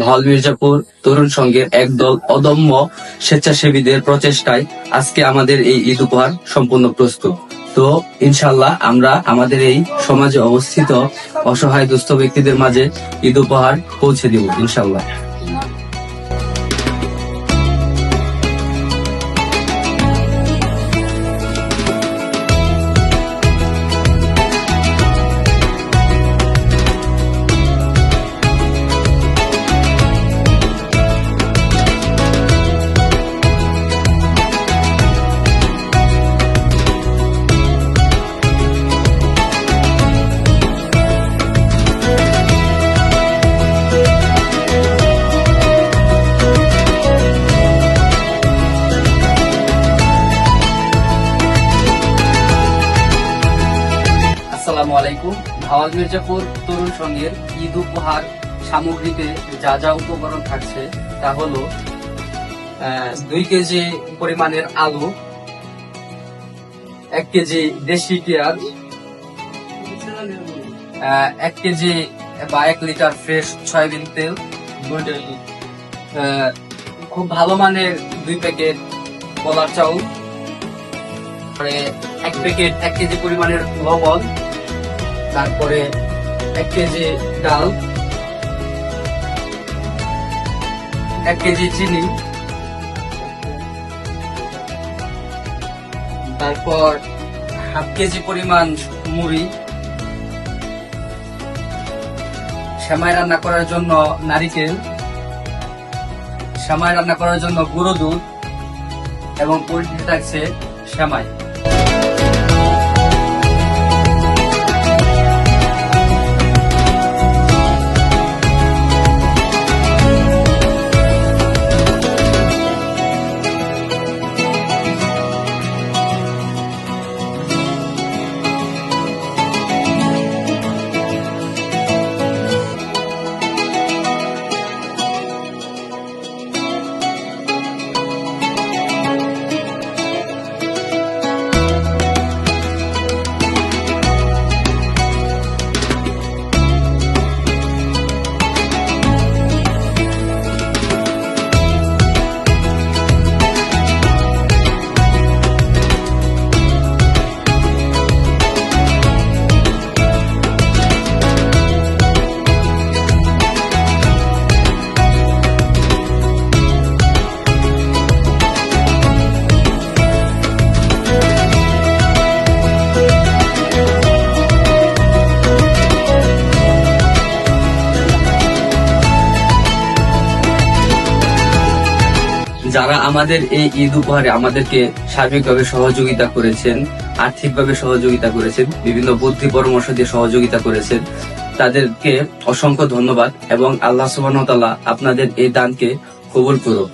হল মির্জাপুর তরুণ সংঘের একদল অদম্য স্বেচ্ছাসেবীদের প্রচেষ্টায় আজকে আমাদের এই ঈদ উপহার সম্পূর্ণ প্রস্তুত। তো ইনশাল্লাহ আমরা আমাদের এই সমাজে অবস্থিত অসহায় দুস্থ ব্যক্তিদের মাঝে ঈদ উপহার পৌঁছে দিব ইনশাল্লাহ আলাইকুম। ভাওয়াল মির্জাপুর তরুণ সংঘের ঈদ উপহার সামগ্রীতে যা যা উপকরণ থাকছে তা হলো দুই কেজি পরিমাণের আলু, এক কেজি দেশি পেঁয়াজ এক কেজি বা এক লিটার ফ্রেশ সয়াবিন তেল খুব ভালো মানের দুই প্যাকেট কলার চাউল এক প্যাকেট এক কেজি পরিমাণের লবণ তারপরে এক কেজি ডাল, এক কেজি চিনি, তারপর হাফ কেজি পরিমাণ মুড়ি। সেমাই রান্না করার জন্য নারিকেল, সেমাই রান্না করার জন্য গুঁড়ো দুধ এবং পরিচিত থাকছে সেমাই। যারা আমাদের এই ঈদ উপহারে আমাদেরকে সার্বিকভাবে সহযোগিতা করেছেন, আর্থিকভাবে সহযোগিতা করেছেন, বিভিন্ন বুদ্ধি পরামর্শ দিয়ে সহযোগিতা করেছেন, তাদেরকে অসংখ্য ধন্যবাদ এবং আল্লাহ সুবাহ আপনাদের এই দানকে কবুল করুক।